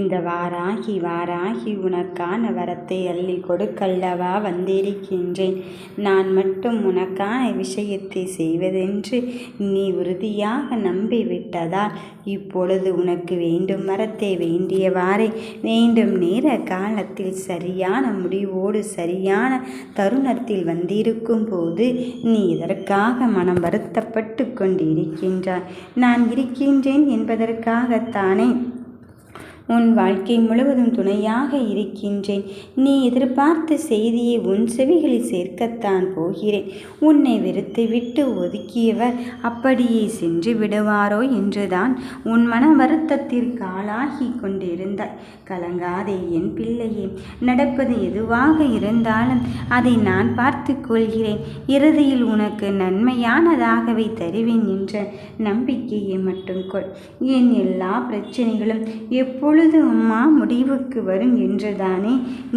இந்த வாராகி வாராகி உனக்கான வரத்தை அள்ளி கொடுக்கல்லவா வந்திருக்கின்றேன். நான் மட்டும் உனக்கான விஷயத்தை செய்வதென்று நீ உறுதியாக நம்பிவிட்டதால் இப்பொழுது உனக்கு வேண்டும் வரத்தை வேண்டியவாறே. வேண்டும் நேர காலத்தில் சரியான முடிவோடு சரியான தருணத்தில் வந்திருக்கும் போது நீ இதற்காக மனம் வருத்தப்பட்டு கொண்டிருக்கின்றாய். நான் இருக்கின்றேன் என்பதற்காகத்தானே உன் வாழ்க்கை முழுவதும் துணையாக இருக்கின்றேன். நீ எதிர்பார்த்த செய்தியை உன் செவிகளில் சேர்க்கத்தான் போகிறேன். உன்னை வெறுத்து விட்டு ஒதுக்கியவர் அப்படியே சென்று விடுவாரோ என்றுதான் உன் மன வருத்தத்திற்கு ஆளாகி கொண்டிருந்தாய். கலங்காதே என் பிள்ளையே நடப்பது எதுவாக இருந்தாலும் அதை நான் பார்த்து கொள்கிறேன். இறுதியில் உனக்கு நன்மையானதாகவே தருவேன் என்ற நம்பிக்கையை மட்டும் கொள். என் எல்லா பிரச்சனைகளும் எப்பொழுது எப்பொழுது அம்மா முடிவுக்கு வரும் என்றுதானே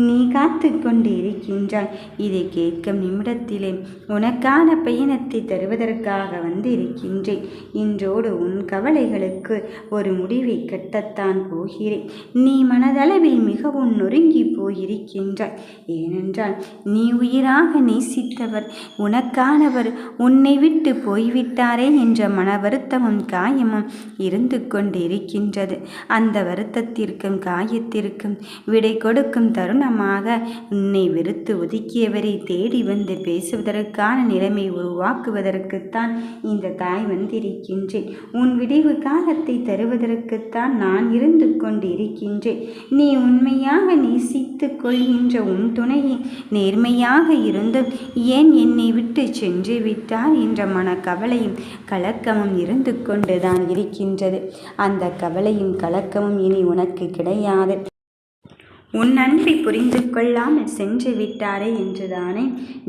நீ காத்து கொண்டு இருக்கின்றாய் இதை கேட்கும் நிமிடத்திலே உனக்கான பயணத்தை தருவதற்காக வந்து இருக்கின்றேன் இன்றோடு உன் கவலைகளுக்கு ஒரு முடிவை கட்டத்தான் போகிறேன். நீ மனதளவில் மிகவும் நொறுங்கி போயிருக்கின்றாய். ஏனென்றால் நீ உயிராக நேசித்தவர் உனக்கானவர் உன்னை விட்டு போய்விட்டாரே என்ற மன வருத்தமும் காயமும் இருந்து கொண்டிருக்கின்றது. அந்த வருத்தத்தை துன்பத்திற்கும் காயத்திற்கும் விடை கொடுக்கும் தருணமாக உன்னை வெறுத்து ஒதுக்கியவரை தேடி வந்து பேசுவதற்கான நிலைமை உருவாக்குவதற்குத்தான் இந்த தாய் வந்திருக்கின்றேன். உன் விடைவு காலத்தை தருவதற்குத்தான் நான் இருந்து கொண்டிருக்கின்றேன். நீ உண்மையாக நேசித்து கொள்கின்ற உன் துணையை நேர்மையாக இருந்தும் ஏன் என்னை விட்டு சென்று விட்டார் என்ற மன கவலையும் கலக்கமும் இருந்து கொண்டுதான் இருக்கின்றது. அந்த கவலையும் கலக்கமும் இனி உனக்கு கிடையாது. உன் அன்பை புரிந்து கொள்ளாமல் சென்று விட்டாரே என்றுதானே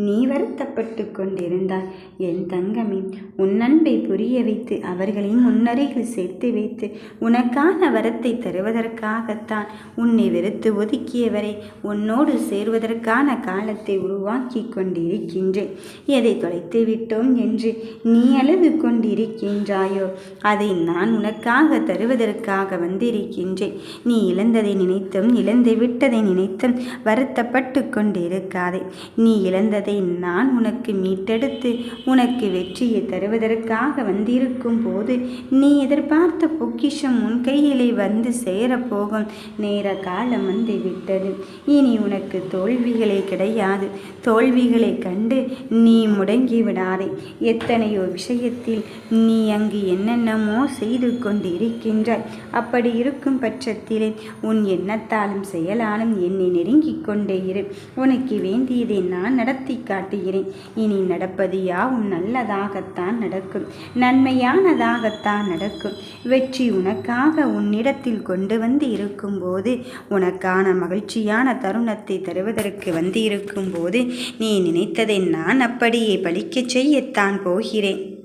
நீ வருத்தப்பட்டு கொண்டிருந்தாய். என் தங்கமே உன் அன்பை புரிய வைத்து அவர்களின் முன்னரையில் சேர்த்து வைத்து உனக்கான வரத்தை தருவதற்காகத்தான் உன்னை வெறுத்து ஒதுக்கியவரை உன்னோடு சேர்வதற்கான காலத்தை உருவாக்கி கொண்டிருக்கின்றேன். எதை தொலைத்து விட்டோம் என்று நீ அழுது கொண்டிருக்கின்றாயோ அதை நான் உனக்காக தருவதற்காக வந்திருக்கின்றேன். நீ இழந்ததை நினைத்தும் இழந்துவிட்டு விட்டதை நினைத்து வருத்தப்பட்டு கொண்டிருக்காதே. நீ இழந்ததை நான் உனக்கு மீட்டெடுத்து உனக்கு வெற்றியை தருவதற்காக வந்திருக்கும் போது நீ எதிர்பார்த்த பொக்கிஷம் உன் கையிலே வந்து சேரப்போகும். நேர காலம் வந்து விட்டது இனி உனக்கு தோல்விகளே கிடையாது. தோல்விகளை கண்டு நீ முடங்கி விடாதே. எத்தனையோ விஷயத்தில் நீ அங்கு என்னென்னமோ செய்து கொண்டிருக்கின்றாய். அப்படி இருக்கும் பட்சத்திலே உன் எண்ணத்தாலும் செயல் நாளும் என்னை நெருங்கிக் கொண்டே இரு. உனக்கு வேண்டியதை நான் நடத்தி காட்டுகிறேன். இனி நடப்பது யாவும் நல்லதாகத்தான் நடக்கும். நன்மையானதாகத்தான் நடக்கும். வெற்றி உனக்காக உன்னிடத்தில் கொண்டு வந்து இருக்கும்போது உனக்கான மகிழ்ச்சியான தருணத்தை தருவதற்கு வந்து இருக்கும்போது நீ நினைத்ததை நான் அப்படியே பலிக்கச் செய்யத்தான் போகிறேன்.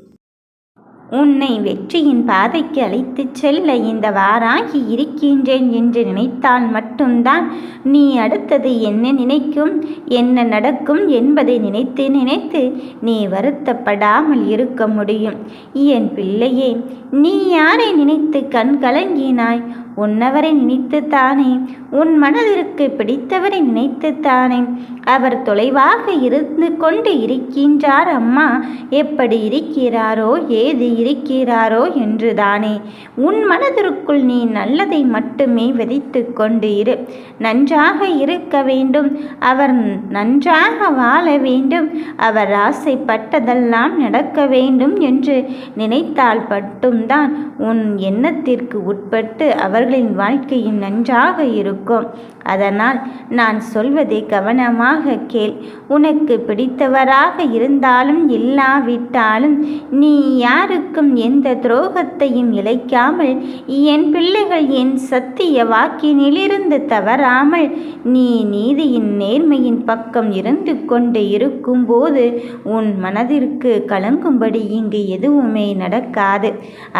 உன்னை வெற்றியின் பாதைக்கு அழைத்துச் செல்ல இந்த வாராகி இருக்கின்றேன் என்று நினைத்தால் மட்டும்தான் நீ அடுத்தது என்ன நினைக்கும் என்ன நடக்கும் என்பதை நினைத்து நினைத்து நீ வருத்தப்படாமல் இருக்க முடியும். என் பிள்ளையே நீ யாரை நினைத்து கண் கலங்கினாய் உன்னவரை நினைத்துத்தானே? உன் மனதிற்கு பிடித்தவரை நினைத்துத்தானே? அவர் தொலைவாக இருந்து கொண்டு இருக்கின்றார் அம்மா. எப்படி இருக்கிறாரோ ஏது இருக்கிறாரோ என்றுதானே. உன் மனதிற்குள் நீ நல்லதை மட்டுமே விதைத்து கொண்டு இரு. நன்றாக இருக்க வேண்டும். அவர் நன்றாக வாழ வேண்டும். அவர் ஆசைப்பட்டதெல்லாம் நடக்க வேண்டும் என்று நினைத்தால் மட்டும்தான் உன் எண்ணத்திற்கு உட்பட்டு அவர் அவர்களின் வாழ்க்கையும் நன்றாக இருக்கும். அதனால் நான் சொல்வதை கவனமாக கேள். உனக்கு பிடித்தவராக இருந்தாலும் இல்லாவிட்டாலும் நீ யாருக்கும் எந்த துரோகத்தையும் இழைக்காமல் என் பிள்ளைகள் என் சத்திய வாக்கினிலிருந்து தவறாமல் நீ நீதியின் நேர்மையின் பக்கம் இருந்து கொண்டு இருக்கும்போது உன் மனதிற்கு கலங்கும்படி இங்கு எதுவுமே நடக்காது.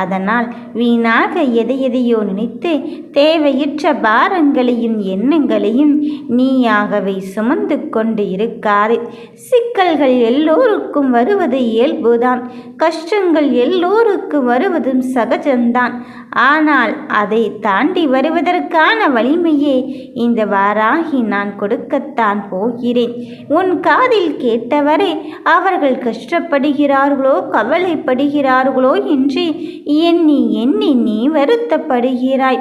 அதனால் வீணாக எதை எதையோ நினைத்து தேவையற்ற பாரங்களையும் எண்ணங்களையும் நீயாகவே சுமந்து கொண்டு இருக்காது. சிக்கல்கள் எல்லோருக்கும் வருவது இயல்புதான். கஷ்டங்கள் எல்லோருக்கும் வருவதும் சகஜம்தான். ஆனால் அதை தாண்டி வருவதற்கான வலிமையே இந்த வாராகி நான் கொடுக்கத்தான் போகிறேன். உன் காதில் கேட்டவரை அவர்கள் கஷ்டப்படுகிறார்களோ கவலைப்படுகிறார்களோ என்று எண்ணி எண்ணி நீ வருத்தப்படுகிறாய்.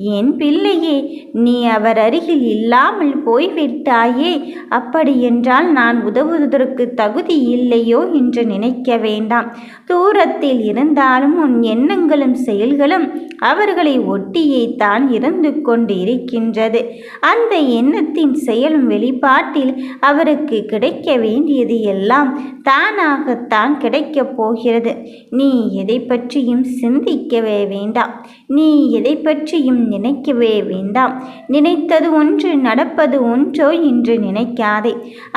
என் பிள்ளையே நீ அவர் அருகில் இல்லாமல் போய்விட்டாயே அப்படியென்றால் நான் உதவுவதற்கு தகுதி இல்லையோ என்று நினைக்க வேண்டாம். தூரத்தில் இருந்தாலும் உன் எண்ணங்களும் செயல்களும் அவர்களை ஒட்டியே தான் இருந்து கொண்டு இருக்கின்றது அந்த எண்ணத்தின் செயலும் வெளிப்பாட்டில் அவருக்கு கிடைக்க வேண்டியது எல்லாம் தானாகத்தான் கிடைக்கப் போகிறது. நீ எதை பற்றியும் சிந்திக்கவே வேண்டாம். நீ எதை பற்றியும் நினைக்கவே வேண்டாம். நினைத்தது ஒன்று நடப்பது ஒன்றோ என்று நினைக்காதே.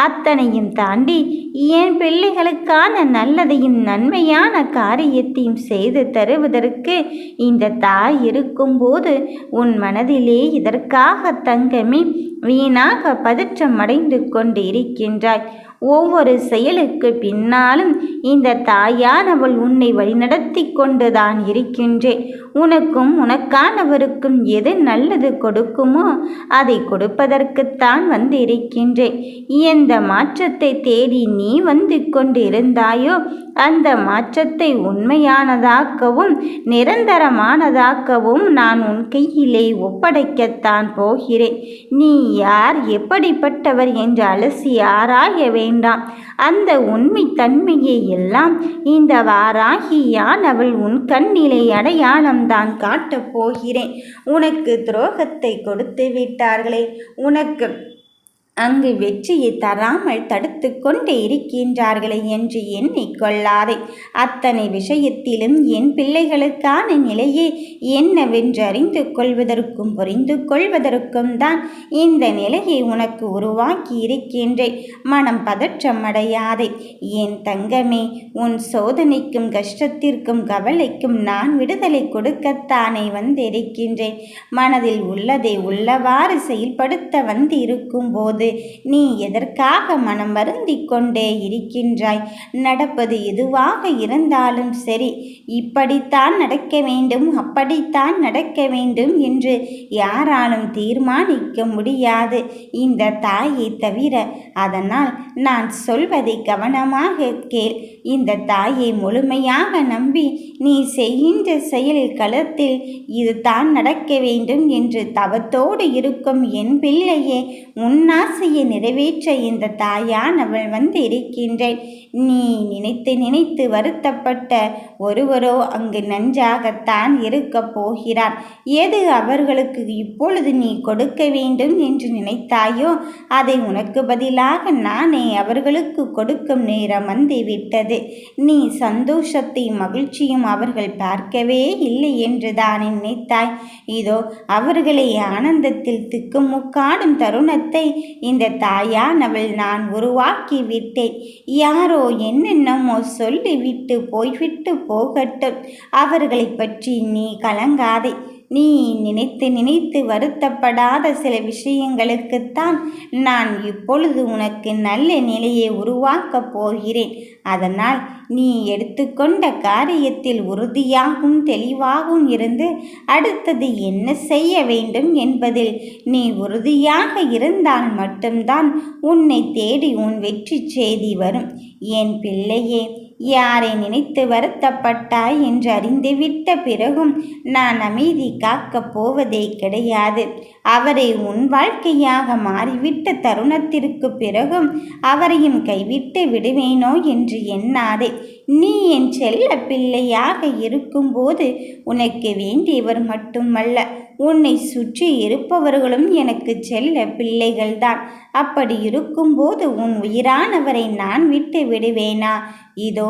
அத்தனையும் தாண்டி என் பிள்ளைகளுக்கான நல்லதையும் நன்மையான காரியத்தையும் செய்து தருவதற்கு இந்த தாய் இருக்கும்போது உன் மனதிலே இதற்காக தங்கமே வீணாக பதற்றம் அடைந்து கொண்டு இருக்கின்றாய் ஒவ்வொரு செயலுக்கு பின்னாலும் இந்த தாயானவள் உன்னை வழிநடத்தி கொண்டுதான் இருக்கின்றேன் உனக்கும் உனக்கானவருக்கும் எது நல்லது கொடுக்குமோ அதை கொடுப்பதற்குத்தான் வந்து இருக்கின்றேன் எந்த மாற்றத்தை தேடி நீ வந்து கொண்டு இருந்தாயோ அந்த மாற்றத்தை உண்மையானதாக்கவும் நிரந்தரமானதாக்கவும் நான் உன் கையிலே ஒப்படைக்கத்தான் போகிறேன். நீ யார்? எப்படிப்பட்டவர்? என்று அலசி ஆராய வேண்டும் அந்த உண்மை தன்மையை எல்லாம் இந்த வாராகியான் அவள் உன் கண்ணிலே அடையாளம்தான் காட்டப் போகிறேன். உனக்கு துரோகத்தை கொடுத்து விட்டார்களே. உனக்கு அங்கு வெற்றியை தராமல் தடுத்து கொண்டே இருக்கின்றார்களே என்று எண்ணிக்கொள்ளாதே அத்தனை விஷயத்திலும் என் பிள்ளைகளுக்கான நிலையே என்னவென்று அறிந்து கொள்வதற்கும் புரிந்து கொள்வதற்கும் தான் இந்த நிலையை உனக்கு உருவாக்கி இருக்கின்றேன். மனம் பதற்றம் அடையாதே. என் தங்கமே உன் சோதனைக்கும் கஷ்டத்திற்கும் கவலைக்கும் நான் விடுதலை கொடுக்கத்தானே வந்திருக்கின்றேன். மனதில் உள்ளதை உள்ளவாறு செயல்படுத்த வந்து போது நீ எதற்காக மனம் வருந்தி கொண்டே இருக்கின்றாய்? நடப்பது எதுவாக இருந்தாலும் சரி இப்படித்தான் நடக்க வேண்டும் அப்படித்தான் நடக்க வேண்டும் என்று யாராலும் தீர்மானிக்க முடியாது. இந்த தாயை தவிர அதனால் நான் சொல்வதை கவனமாக கேள். இந்த தாயை முழுமையாக நம்பி நீ செய்கின்ற செயல் களத்தில் இதுதான் நடக்க வேண்டும் என்று தவத்தோடு இருக்கும் என் பிள்ளையே உன்னார் ஆசையை நிறைவேற்ற இந்த தாயானவள் வந்து இருக்கின்றேன். நீ நினைத்து நினைத்து வருத்தப்பட்ட ஒருவரோ அங்கு நன்றாகத்தான் இருக்கப் போகிறார். எது அவர்களுக்கு இப்பொழுது நீ கொடுக்க வேண்டும் என்று நினைத்தாயோ அதை உனக்கு பதிலாக நானே அவர்களுக்கு கொடுக்கும் நேரம் வந்து விட்டது. நீ சந்தோஷத்தையும் மகிழ்ச்சியும் அவர்கள் பார்க்கவே இல்லை என்று தான் நினைத்தாய். இதோ அவர்களை ஆனந்தத்தில் திக்குமுக்காடும் தருணத்தை இந்த தாயானவள் நான் உருவாக்கி விட்டேன் யாரோ என்னென்னமோ சொல்லிவிட்டு போய்விட்டு போகட்டும். அவர்களை பற்றி நீ கலங்காதே. நீ நினைத்து நினைத்து வருத்தப்படாத சில விஷயங்களுக்குத்தான் நான் இப்பொழுது உனக்கு நல்ல நிலையை உருவாக்கப் போகிறேன். அதனால் நீ எடுத்துக்கொண்ட காரியத்தில் உறுதியாகவும் தெளிவாகவும் இருந்து அடுத்தது என்ன செய்ய வேண்டும் என்பதில் நீ உறுதியாக இருந்தால் மட்டும்தான் உன்னை தேடி உன் வெற்றி செய்தி வரும். என் பிள்ளையே யாரை நினைத்து வருத்தப்பட்டாய் என்று அறிந்துவிட்ட பிறகும் நான் அமைதி காக்கப் போவதே கிடையாது. அவரை உன் வாழ்க்கையாக மாறிவிட்ட தருணத்திற்கு பிறகும் அவரையும் கைவிட்டு விடுவேனோ என்று எண்ணாதே. நீ என் செல்ல பிள்ளையாக இருக்கும்போது உனக்கு வேண்டியவர் மட்டுமல்ல. உன்னை சுற்றி இருப்பவர்களும் எனக்கு செல்ல பிள்ளைகள்தான். அப்படி இருக்கும்போது உன் உயிரானவரை நான் விட்டு விடுவேனா? இதோ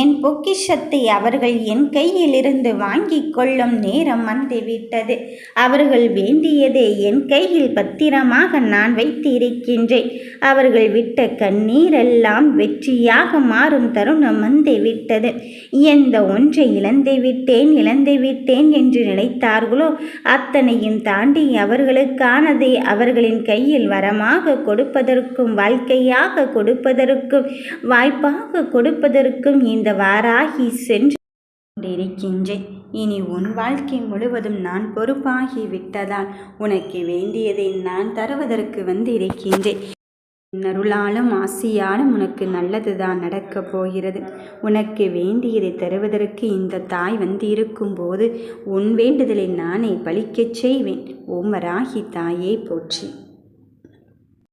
என் பொக்கிஷத்தை அவர்கள் என் கையிலிருந்து வாங்கிக் கொள்ளும் நேரம் வந்துவிட்டது. அவர்கள் வேண்டியதை என் கையில் பத்திரமாக நான் வைத்திருக்கின்றேன். அவர்கள் விட்ட கண்ணீரெல்லாம் வெற்றியாக மாறும் தருணம் வந்துவிட்டது. எந்த ஒன்றை இழந்து விட்டேன் இழந்து விட்டேன் என்று நினைத்தார்களோ அத்தனையும் தாண்டி அவர்களுக்கானதை அவர்களின் கையில் வரமாக கொடுப்பதற்கும் வாழ்க்கையாக கொடுப்பதற்கும் வாய்ப்பாக கொடுப்பதற்கும் இந்த வாராகி சென்று கொண்டிருக்கின்றேன் இனி உன் வாழ்க்கை முழுவதும் நான் பொறுப்பாகி விட்டதால் உனக்கு வேண்டியதை நான் தருவதற்கு வந்திருக்கின்றேன் இருக்கின்றேன் அருளாலும் ஆசையாலும் உனக்கு நல்லதுதான் நடக்கப் போகிறது. உனக்கு வேண்டியதை தருவதற்கு இந்த தாய் வந்து இருக்கும்போது உன் வேண்டுதலை நானே பலிக்கச் செய்வேன். ஓமராகி தாயே போற்றி.